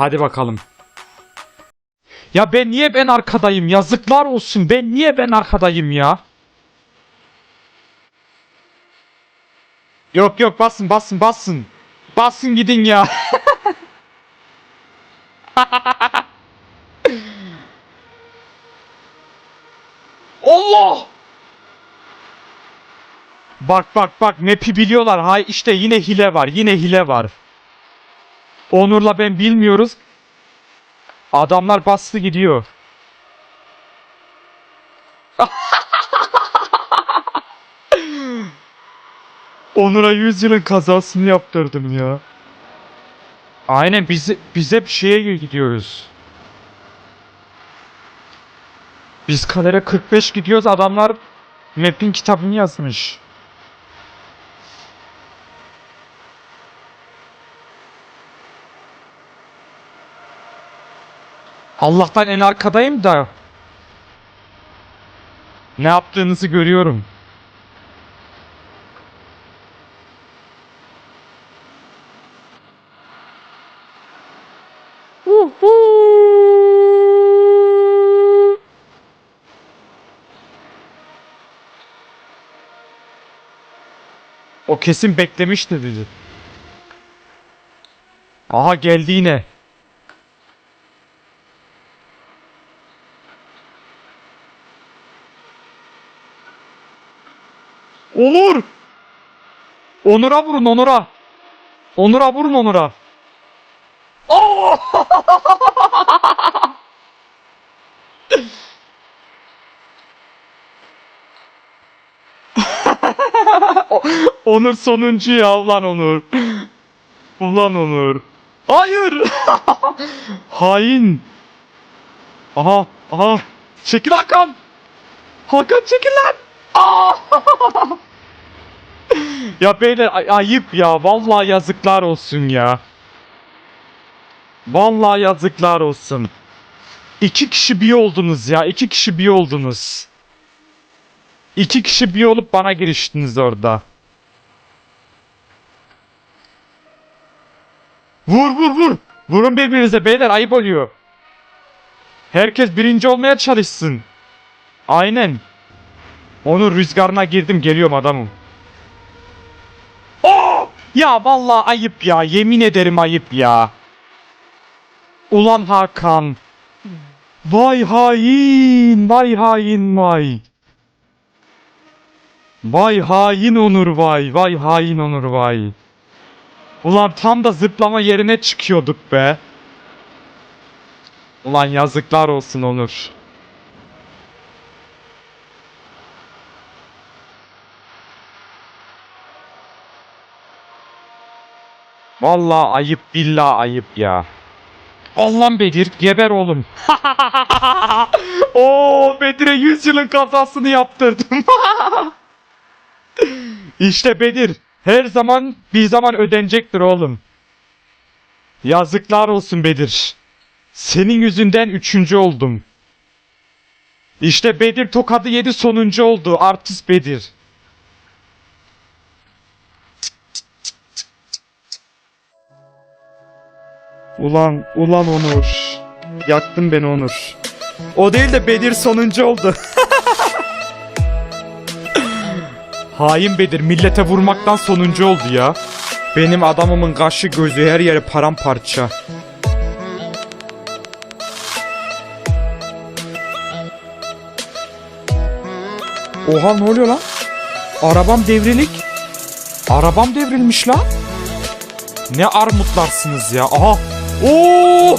Hadi bakalım. Ya ben niye ben arkadayım? Yazıklar olsun. Ben niye ben arkadayım ya? Yok yok basın basın basın. Basın gidin ya. Allah! Bak bak bak map'i biliyorlar. Hay işte yine hile var. Yine hile var. Onur'la ben bilmiyoruz. Adamlar bastı gidiyor. Onur'a 100 yılın kazasını yaptırdım ya. Aynen biz, biz hep şeye gidiyoruz. Biz kalere 45 gidiyoruz adamlar map'in kitabını yazmış. Allah'tan en arkadayım da. Ne yaptığınızı görüyorum. O kesin beklemişti bizi. Aha geldi yine. Onur! Onur'a vurun Onur'a. Onur'a vurun Onur'a. Aa! O- Onur sonuncu ya ulan Onur. Ulan Onur. Hayır. Hain. Aha aha. Çekil Hakan. Hakan çekil lan. Ya beyler ay- ayıp ya. Vallahi yazıklar olsun ya. Vallahi yazıklar olsun. İki kişi bir oldunuz ya. iki kişi bir oldunuz. İki kişi bir olup bana giriştiniz orada. Vur vur vur. Vurun birbirinize beyler ayıp oluyor. Herkes birinci olmaya çalışsın. Aynen. Onun rüzgarına girdim geliyorum adamım. Oh! Ya vallahi ayıp ya. Yemin ederim ayıp ya. Ulan Hakan. Vay hain. Vay hain vay. Vay hain Onur vay. Vay hain Onur vay. Ulan tam da zıplama yerine çıkıyorduk be. Ulan yazıklar olsun Onur. Vallahi ayıp billahi ayıp ya. Allah'ım Bedir geber oğlum. Oo Bedir'e 100 yılın kazasını yaptırdım. işte Bedir her zaman bir zaman ödenecektir oğlum. Yazıklar olsun Bedir. Senin yüzünden üçüncü oldum. İşte Bedir tokadı yedi sonuncu oldu. Artist Bedir. Ulan, ulan Onur. Yaktın beni Onur. O değil de Bedir sonuncu oldu. Hain Bedir millete vurmaktan sonuncu oldu ya. Benim adamımın kaşı gözü her yeri paramparça. Oha ne oluyor lan? Arabam devrilik. Arabam devrilmiş lan. Ne armutlarsınız ya. Aha. Oo!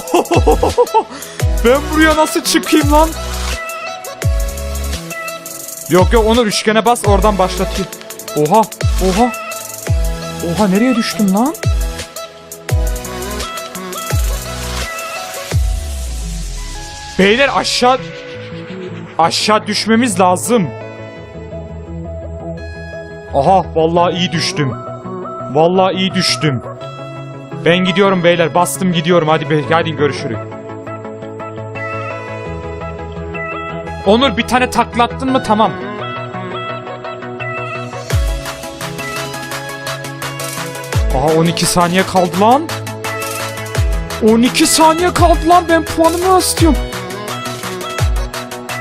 ben buraya nasıl çıkayım lan? Yok yok Onur üçgene bas oradan başlatayım. Oha oha. Oha nereye düştüm lan? Beyler aşağı aşağı düşmemiz lazım. Aha vallahi iyi düştüm. Vallahi iyi düştüm. Ben gidiyorum beyler bastım gidiyorum hadi be hadi görüşürüz. Onur bir tane taklattın mı tamam. Aha 12 saniye kaldı lan. 12 saniye kaldı lan ben puanımı istiyorum.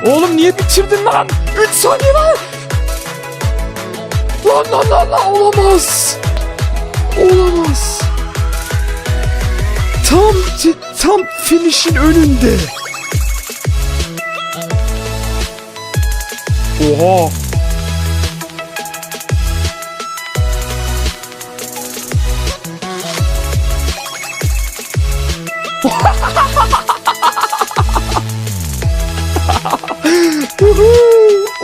Oğlum niye bitirdin lan? 3 saniye lan. Lan lan lan lan olamaz. Olamaz. Tam finish'in önünde. Oha.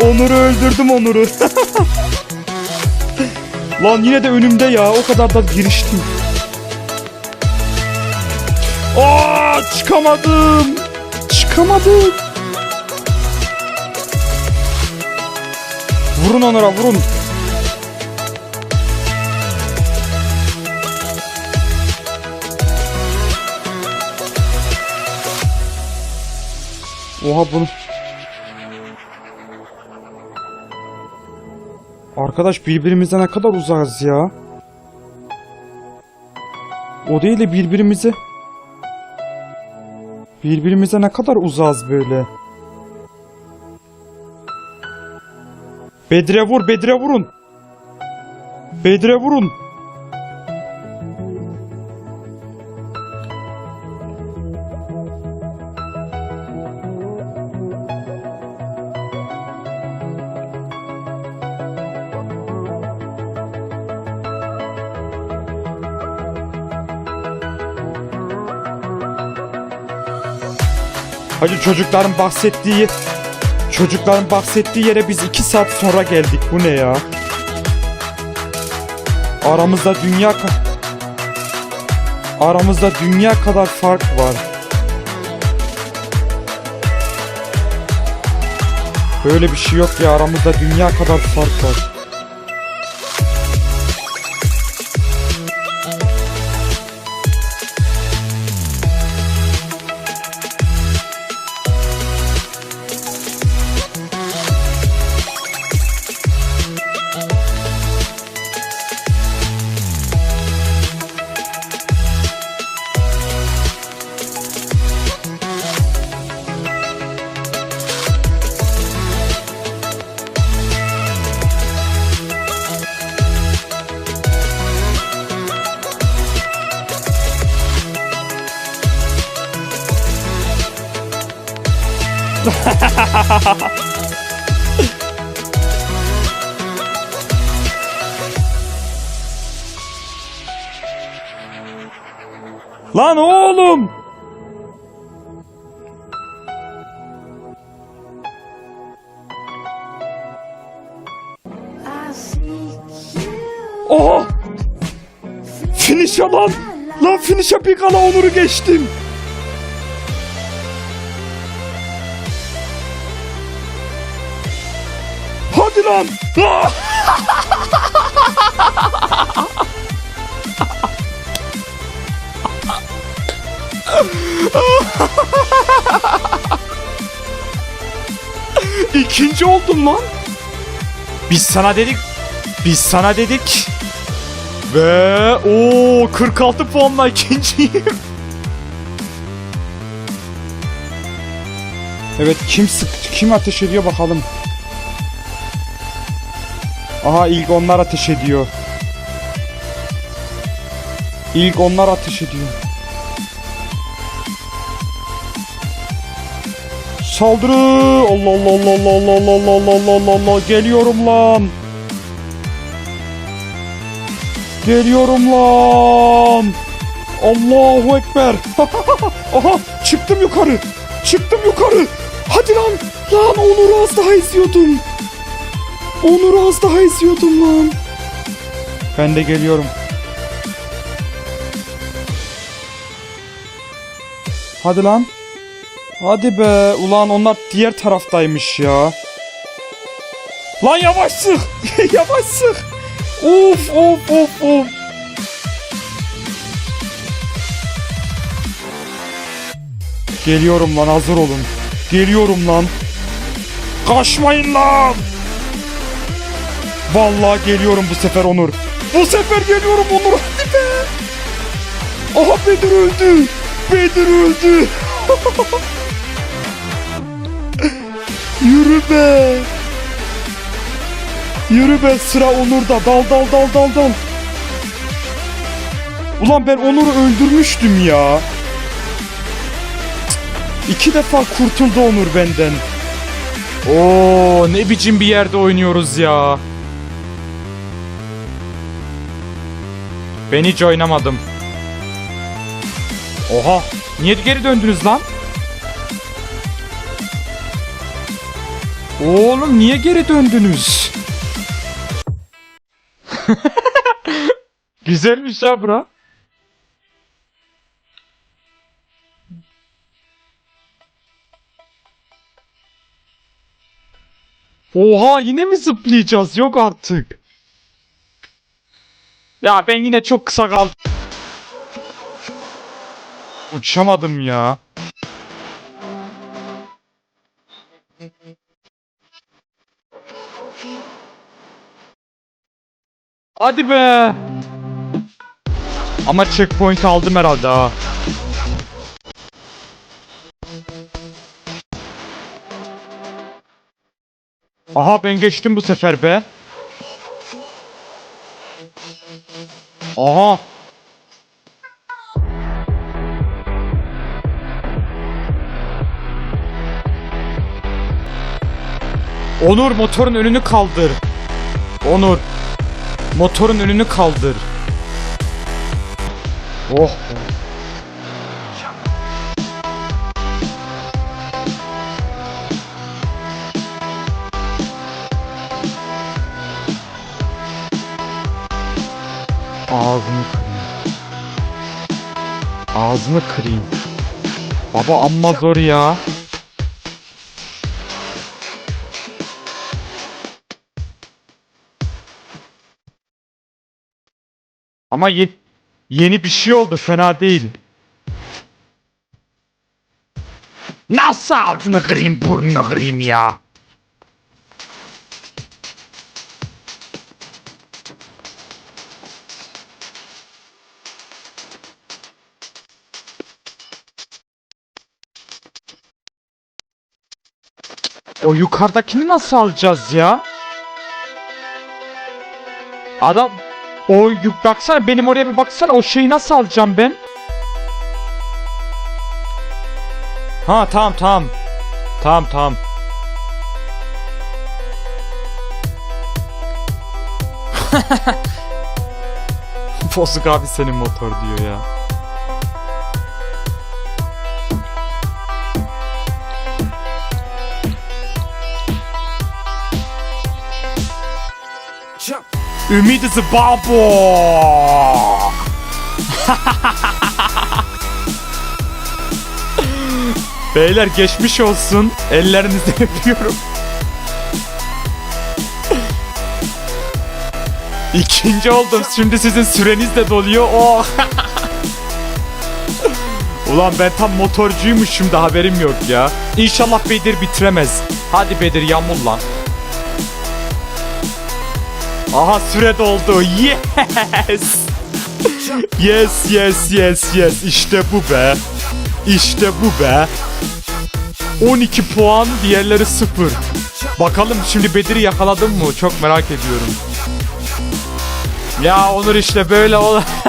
Onur'u öldürdüm Onur'u. Lan yine de önümde ya. O kadar da giriştim. Aa çıkamadım. Çıkamadım. Vurun Onur'a vurun. Oha bunu. Arkadaş birbirimize ne kadar uzağız ya. O değil de birbirimize... Birbirimize ne kadar uzağız böyle. Bedre vur, Bedre vurun. Bedre vurun. Hacı çocukların bahsettiği çocukların bahsettiği yere biz iki saat sonra geldik. Bu ne ya? Aramızda dünya Aramızda dünya kadar fark var. Böyle bir şey yok ya aramızda dünya kadar fark var. Lan oğlum! Oha! Finish'e lan! Lan finish'e bir kala Onur'u geçtim. Hadi lan! Ah! İkinci oldum lan. Biz sana dedik. Biz sana dedik. Ve o 46 puanla ikinciyim. Evet kim sık kim ateş ediyor bakalım. Aha ilk onlar ateş ediyor. İlk onlar ateş ediyor. Saldırı! Allah Allah Allah Allah Allah Allah Allah Allah Allah Allah geliyorum lan. Geliyorum lan. Allahu ekber. Aha çıktım yukarı. Çıktım yukarı. Hadi lan. Lan Onur'u az daha izliyordum. Onur'u az daha izliyordum lan. Ben de geliyorum. Hadi lan. Hadi be. Ulan onlar diğer taraftaymış ya. Lan yavaş sık. yavaş sık. Of of of of. Geliyorum lan hazır olun. Geliyorum lan. Kaçmayın lan. Vallahi geliyorum bu sefer Onur. Bu sefer geliyorum Onur. Hadi be. Aha Bedir öldü. Bedir öldü. Yürü be. Yürü be sıra Onur'da. Dal dal dal dal dal. Ulan ben Onur'u öldürmüştüm ya. İki defa kurtuldu Onur benden. Oo ne biçim bir yerde oynuyoruz ya. Ben hiç oynamadım. Oha niye geri döndünüz lan? Oğlum niye geri döndünüz? Güzelmiş ha bura. Oha yine mi zıplayacağız? Yok artık. Ya ben yine çok kısa kaldım. Uçamadım ya. Hadi be. Ama checkpoint aldım herhalde ha. Aha ben geçtim bu sefer be. Aha. Onur motorun önünü kaldır. Onur. Motorun önünü kaldır. Oh. Ağzını kırayım. Ağzını kırayım. Baba amma zor ya. Ama ye- yeni bir şey oldu fena değil. Nasıl ağzını kırayım burnunu kırayım ya? O yukarıdakini nasıl alacağız ya? Adam o yük baksana benim oraya bir baksana o şeyi nasıl alacağım ben? Ha tamam tamam. Tamam tamam. Bozuk abi senin motor diyor ya. Ümit is babo. Beyler geçmiş olsun. Ellerinizde öpüyorum. İkinci oldum. Şimdi sizin süreniz de doluyor. Oh. Ulan ben tam motorcuymuşum da haberim yok ya. İnşallah Bedir bitiremez. Hadi Bedir yamul lan. Aha süre doldu. Yes. Yes yes yes yes. İşte bu be. İşte bu be. 12 puan diğerleri 0. Bakalım şimdi Bedir'i yakaladım mı? Çok merak ediyorum. Ya Onur işte böyle ol.